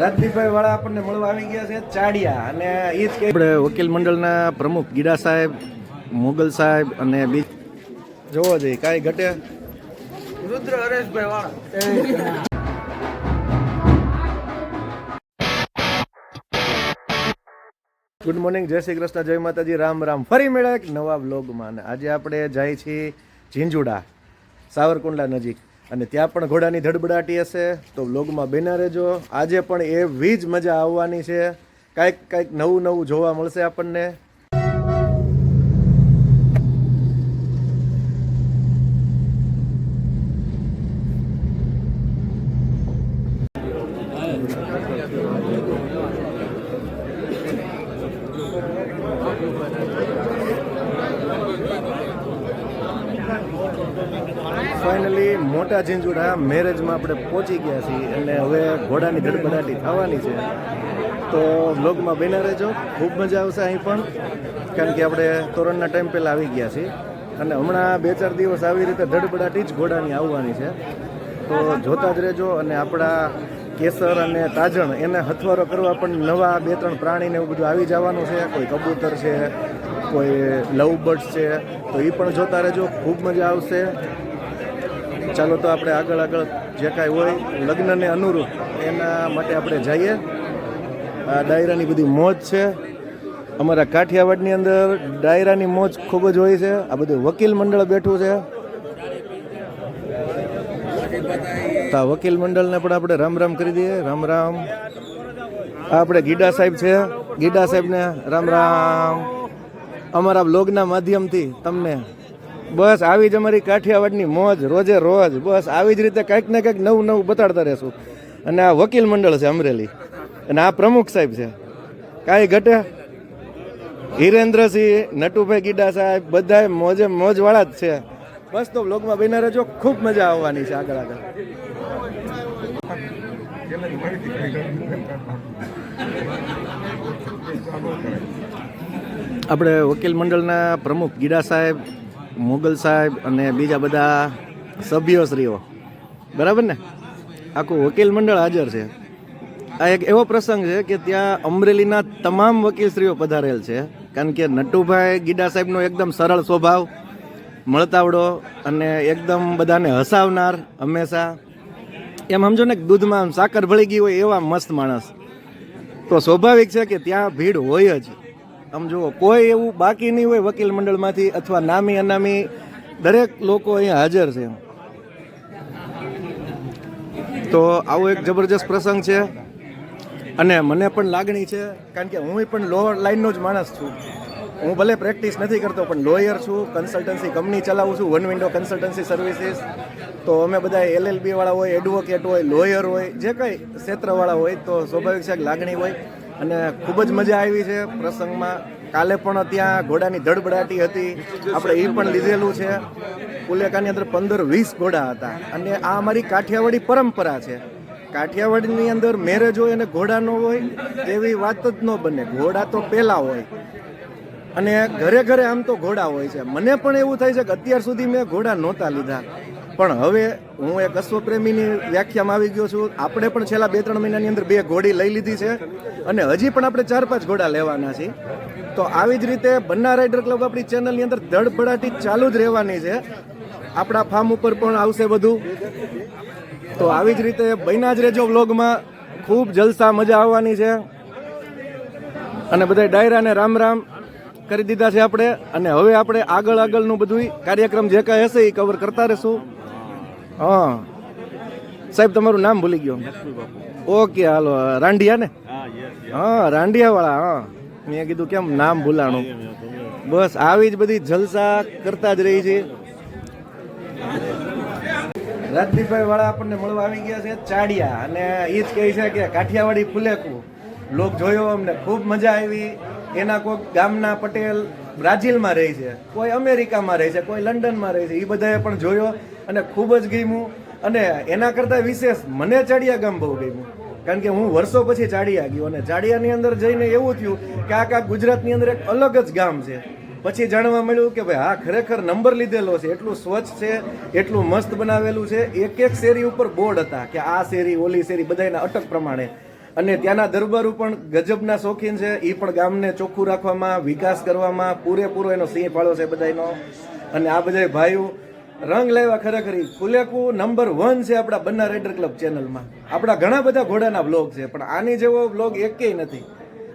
રાજદીપભાઈ વાળા આપણને મળવા આવી ગયા છે ચાડિયા અને એ જ કે આપણે વકીલ મંડળના પ્રમુખ ગીડા સાહેબ મોગલ સાહેબ અને બી જોવો જોઈએ કાંઈ ઘટે. રુદ્ર હરેશભાઈ વાળા. ગુડ મોર્નિંગ જય શ્રી કૃષ્ણ જય માતાજી રામ રામ. ફરી મળ્યા એક નવા વ્લોગમાં અને આજે આપણે જાય છીએ ઝીંઝુડા સાવરકુંડલા નજીક. અને ત્યાં પણ ઘોડાની ધડબડાટી હશે. તો વ્લોગમાં બેના રહેજો. આજે પણ એવી જ મજા આવવાની છે. કાંઈક કાંઈક નવું નવું જોવા મળશે આપણને. ફાઇનલી મોટા ઝીંઝુડા મેરેજમાં આપણે પહોંચી ગયા છીએ અને હવે ઘોડાની ગડબડાટી થવાની છે. તો વ્લોગમાં બેના રહેજો. ખૂબ મજા આવશે અહીં પણ, કારણ કે આપણે તોરણના ટાઈમ પહેલાં આવી ગયા છીએ. અને હમણાં બે ચાર દિવસ આવી રીતે ધડબડાટી જ ઘોડાની આવવાની છે. તો જોતા જ રહેજો અને આપણા કેસર અને તાજણ, એને હથવારો કરવા પણ નવા બે ત્રણ પ્રાણીને એવું બધું આવી જવાનું છે. કોઈ કબૂતર છે, કોઈ લવ બર્ડ્સ છે. તો એ પણ જોતા રહેજો. ખૂબ મજા આવશે. ચાલો તો આપણે આગળ આગળ જે કાંઈ હોય, લગ્નને અનુરૂપ, એના માટે આપણે જઈએ. આ ડાયરાની બધી મોજ છે. અમારા કાઠિયાવાડની અંદર ડાયરાની મોજ ખૂબ જ હોય છે. આ બધું વકીલ મંડળ બેઠું છે. તો આ વકીલ મંડળને પણ આપણે રામ રામ કરી દઈએ. રામ રામ. આપણે ગીડા સાહેબ છે. ગીડા સાહેબને રામ રામ. અમારા બ્લોગના માધ્યમથી તમને બસ આવી જ અમારી કાઠિયાવાડની મોજ, રોજે રોજ. બસ આવી જ રીતે કંઈક ને કંઈક નવું નવું બતાડતા રહેશું. અને આ વકીલ મંડળ છે અમરેલી. અને આ પ્રમુખ સાહેબ છે. કાંઈ ઘટે? હિરેન્દ્રસિંહ, નટુભાઈ ગીડા સાહેબ બધા મોજે મોજવાળા જ છે. બસ તો બ્લોગમાં બન્યા રહેજો. ખૂબ મજા આવવાની છે આગળ આગળ. આપણે વકીલ મંડળના પ્રમુખ ગીડા સાહેબ મુગલ સાહેબ અને બીજા બધા સભ્યોશ્રીઓ. બરાબર ને? આખું વકીલ મંડળ હાજર છે. આ એક એવો પ્રસંગ છે કે ત્યાં અમરેલીના તમામ વકીલશ્રીઓ પધારેલ છે. કારણ કે નટુભાઈ ગીડા સાહેબનો એકદમ સરળ સ્વભાવ, મળતાવડો અને એકદમ બધાને હસાવનાર હંમેશા. એમ સમજો ને દૂધમાં સાકર ભળી ગઈ હોય એવા મસ્ત માણસ. તો સ્વાભાવિક છે કે ત્યાં ભીડ હોય જ. આમ જુઓ, કોઈ એવું બાકી નહીં હોય વકીલ મંડળમાંથી અથવા નામી, અનામી, દરેક લોકો અહીંયા હાજર છે. તો આવો એક જબરજસ્ત પ્રસંગ છે. અને મને પણ લાગણી છે, કારણ કે હું પણ લો લાઈનનો જ માણસ છું. હું ભલે પ્રેક્ટિસ નથી કરતો, પણ લોયર છું કન્સલ્ટન્સી કંપની ચલાવું છું વન વિન્ડો કન્સલ્ટન્સી સર્વિસીસ તો અમે બધા એલએલબી વાળા હોય એડવોકેટ હોય લોયર હોય, જે કંઈ ક્ષેત્રવાળા હોય, તો સ્વાભાવિક છે લાગણી હોય. અને ખૂબ જ મજા આવી છે પ્રસંગમાં. કાલે પણ ત્યાં ઘોડાની ધડબડાટી હતી. આપણે એ પણ લીધેલું છે. કુલેકાની અંદર પંદર વીસ ઘોડા હતા. અને આ અમારી કાઠિયાવાડી પરંપરા છે. કાઠિયાવાડની અંદર મેરેજ હોય અને ઘોડા ન હોય એવી વાત જ ન બને. ઘોડા તો પહેલાં હોય. અને ઘરે ઘરે આમ તો ઘોડા હોય છે. મને પણ એવું થાય છે કે અત્યાર સુધી મેં ઘોડા નહોતા લીધા. પણ હવે હું એક અશ્વપ્રેમીની વ્યાખ્યામાં આવી ગયો છું. આપણે પણ છેલ્લા બે, ત્રણ મહિનાની અંદર બે ઘોડી લઈ લીધી છે અને હજી પણ આપણે ચાર, પાંચ ઘોડા લેવાના છીએ. તો આવી જ રીતે બન્ના રાઇડર ક્લબ આપણી ચેનલની અંદર ધડબડાટી ચાલુ જ રહેવાની છે. આપણા ફાર્મ ઉપર પણ આવશે બધું. તો આવી જ રીતે બન્યા જ રહેજો વ્લોગમાં. ખૂબ જલસા મજા આવવાની છે. અને બધા ડાયરાને રામ રામ કરી દીધા છે આપણે. અને હવે આપણે આગળ આગળનું બધું કાર્યક્રમ જે કાંઈ હશે એ કવર કરતા રહેશું. હા. સાહેબ, તમારું નામ ભૂલી ગયો. ઓકે, હાલો રાંડિયા ને? હા રાંડિયા વાળા હા. મેં કીધું કેમ નામ ભૂલાણું? બસ, આવી જ બધી જલસા કરતા જ રહી છે. રાજદીપભાઈ વાળા આપણને મળવા આવી ગયા છે ચાડિયા, અને એ જ કહે છે કે કાઠિયાવાડી ફુલેકું. લોક જોયો અમને, ખૂબ મજા આવી. એના કોઈક ગામના પટેલ બ્રાઝિલમાં રહે છે, કોઈ અમેરિકામાં રહે છે, કોઈ લંડનમાં રહે છે એ બધાએ પણ જોયો. અને ખૂબ જ ગમ્યું. અને એના કરતાં વિશેષ મને ચાડિયા ગામ બહુ ગમ્યું. કારણ કે હું વર્ષો પછી ચાડિયા ગયો અને ચાડિયાની અંદર જઈને એવું થયું કે આખા ગુજરાતની અંદર એક અલગ જ ગામ છે. પછી જાણવા મળ્યું કે ભાઈ હા ખરેખર નંબર લીધેલો છે. એટલું સ્વચ્છ છે, એટલું મસ્ત બનાવેલું છે. એક એક શેરી ઉપર બોર્ડ હતા કે આ શેરી, ઓલી શેરી બધાના અટક પ્રમાણે. અને ત્યાંના દરબારો પણ ગજબના શોખીન છે. એ પણ ગામને ચોખ્ખું રાખવામાં, વિકાસ કરવામાં પૂરેપૂરો એનો સિંહ ફાળો છે બધાનો અને આ બધા ભાઈઓ રંગ લાવ્યા ખરેખર ફુલેકુ નંબર વન છે આપણા બન્ના રાઇડર ક્લબ ચેનલમાં આપણા ઘણા બધા ઘોડાના બ્લોગ છે, પણ આની જેવો બ્લોગ એકેય નથી.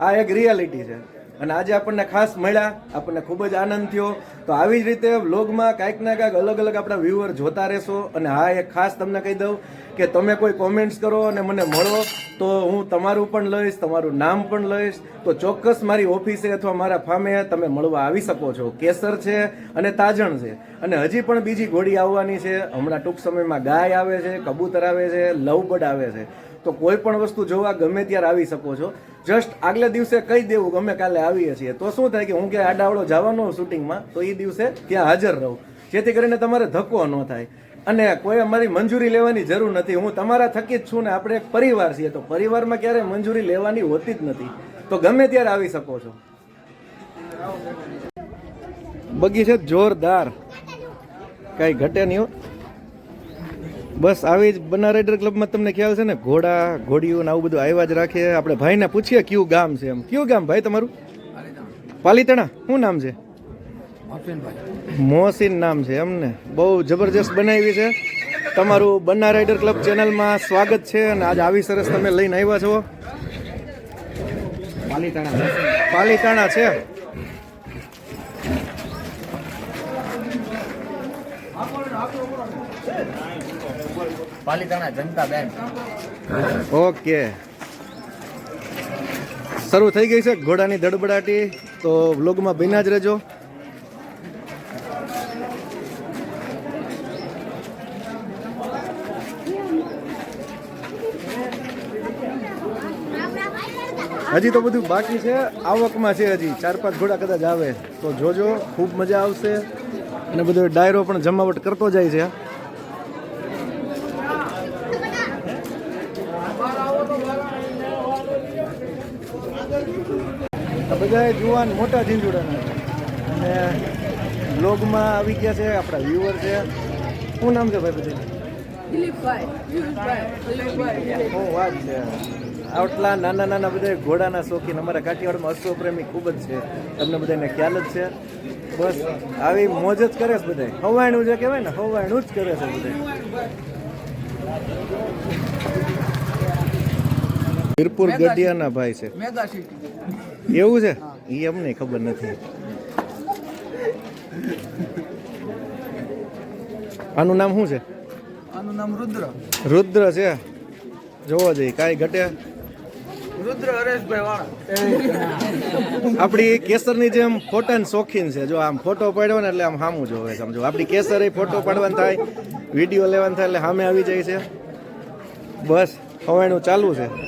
આ એક રિયાલિટી છે. અને આજે આપણને ખાસ મળ્યા, આપણને ખૂબ જ આનંદ થયો. તો આવી જ રીતે વ્લોગમાં કાંઈક ના કાંઈક અલગ અલગ આપણા વ્યુઅર જોતા રહેશો. અને હા, એક ખાસ તમને કહી દઉં કે તમે કોઈ કોમેન્ટ્સ કરો અને મને મળો, તો હું તમારું પણ લઈશ, તમારું નામ પણ લઈશ. તો ચોક્કસ મારી ઓફિસે અથવા મારા ફામે તમે મળવા આવી શકો છો. કેસર છે અને તાજણ છે. અને હજી પણ બીજી ઘોડી આવવાની છે. હમણાં ટૂંક સમયમાં ગાય આવે છે, કબૂતર આવે છે લવબર્ડ આવે છે. તો કોઈ પણ વસ્તુ જોવા ગમે ત્યારે આવી શકો છો. જસ્ટ આગલા દિવસે કહી દેવું ગમે કાલે આવીએ છીએ. તો શું થાય કે હું ક્યાં આડાવડો જવાનો શૂટિંગમાં, તો એ દિવસે ત્યાં હાજર રહું. જેથી કરીને તમારે ધક્કો ન થાય. અને કોઈ અમારી મંજૂરી લેવાની જરૂર નથી. હું તમારા થકી જ છું ને આપણે એક પરિવાર છીએ. તો પરિવારમાં ક્યારેય મંજૂરી લેવાની હોતી જ નથી. તો ગમે ત્યારે આવી શકો છો. બગી છે જોરદાર. કઈ ઘટે નહીં બસ આવી જ બના રાઇડર ક્લબમાં તમને ખ્યાલ છે ને ઘોડા ઘોડીઓ ને આવું બધું આવ્યા જ રાખે. આપણે ભાઈને પૂછીએ કયું ગામ છે એમ. કયું ગામ ભાઈ તમારું? પાલીતાણા. શું નામ છે? મોહસિન નામ છે એમને બહુ જબરજસ્ત બનાવી છે. તમારું બન્ના રાઇડર ક્લબ ચેનલમાં સ્વાગત છે અને આજ આવી સરસ તમે લઈને આવ્યા છો. પાલીતાણા. પાલીતાણા છે. પાલિતાણા જનતા બેંક. ઓકે. શરૂ થઈ ગઈ છે ઘોડાની ધડબડાટી તો વ્લોગમાં બિના જ રહેજો. હજી તો બધું બાકી છે. આવકમાં છે હજી. ચાર પાંચ ઘોડા કદાચ આવે. તો જોજો, ખૂબ મજા આવશે. અને બધો ડાયરો પણ જમાવટ કરતો જાય છે. બધા જુવાન મોટા ઝીંઝુડાના અને બ્લોગમાં આવી ગયા છે આપણા વ્યુઅર છે. શું નામ છે ભાઈ બધા દિલીપભાઈ શું વાત છે? આટલા નાના નાના બધા ઘોડાના શોખીન. અમારા કાઠિયાવાડમાં અશ્વ પ્રેમી ખૂબ જ છે. તમને બધાને ખ્યાલ જ છે. બસ આવી મોજ જ કરે છે બધા હવાયણું જે કહેવાય ને હવાયણું જ કરે છે બધા વીરપુર ગઢિયાના ભાઈ છે. એવું છે? એ અમને ખબર નથી. આનું નામ શું છે? આનું નામ રુદ્ર. રુદ્ર છે? જોવો જઈએ કાંઈ ઘટે? રુદ્ર હરેશભાઈ વાળા. આપણી કેસરની જેમ ફોટાની શોખીન છે. જો આમ ફોટો પાડ્યો ને એટલે આમ સામું જોવે સમજો આપણી કેસર એ ફોટો પાડવાનું થાય વીડિયો લેવાનું થાય એટલે સામે આવી જાય છે. બસ હવાયણું ચાલુ છે.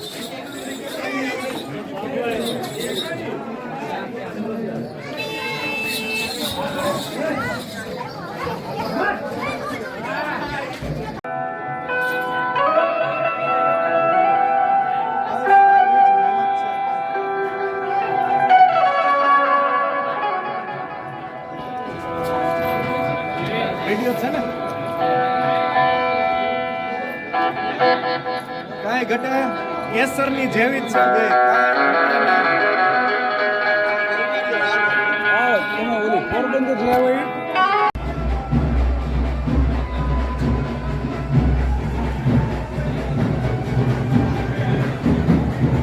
કાંઈ ઘટે કેસરની જેવી જ છે.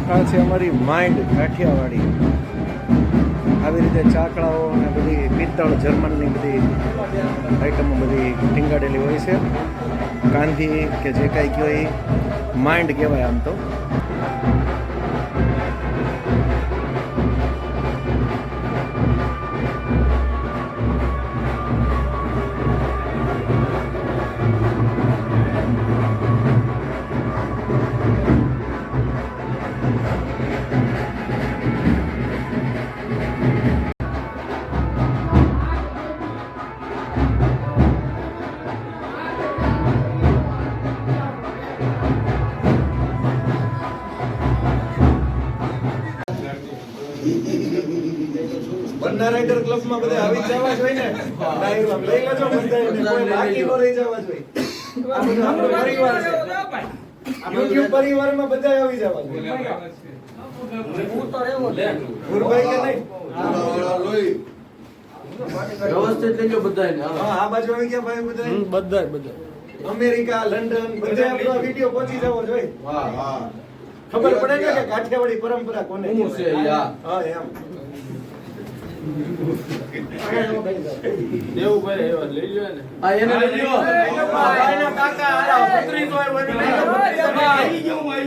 એમાં છે અમારી માઇન્ડ કાઠિયાવાડી. આવી રીતે ચાકડાઓ અને બધી પિત્તળ જર્મનની બધી આઈટમો બધી ટીંગાડેલી હોય છે. કાંધી કે જે કાંઈ કયો માઇન્ડ કહેવાય આમ તો. રાઇડર ક્લબમાં બધા આવી જવા જોઈએ ને ડાયરો લઈ લેજો બધાયને. કોઈ બાકી ન રહી જવા જોઈએ. આ બધું આપણો પરિવાર છે. YouTube પરિવારમાં બધા આવી જવા જોઈએ. ગુરુભાઈ કે નહીં? વ્યવસ્થિત લેજો બધાને હા. આ બાજુ આવી ગયા ભાઈ બધા બધા બધા અમેરિકા લંડન બધા આપણો વીડિયો પહોંચી જવો જોઈએ. ખબર પડે ને કે કાઠિયાવાડી પરંપરા કોને શું છે હા એમ. આ એને લઈ લ્યો. ભાઈના કાકા હાલા, પુત્રી તો હોય, વડીલ હોય.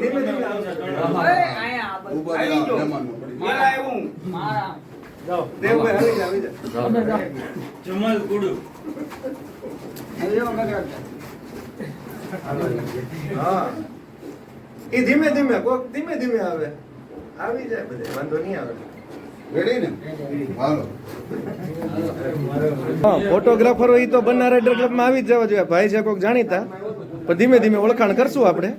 ધીમે ધીમે આવજો. જાઓ, દેવભાઈ આવી જા, આવી જા. હા. એ ધીમે ધીમે કોક ધીમે ધીમે આવે. આવી જાય બધે વાંધો નહીં આવે. હા ફોટોગ્રાફર હોય તો બંને રાઇડર ક્લબમાં આવી જ જવા જોઈએ. ભાઈ છે કોક જાણીતા પણ ધીમે ધીમે ઓળખાણ કરશું આપણે.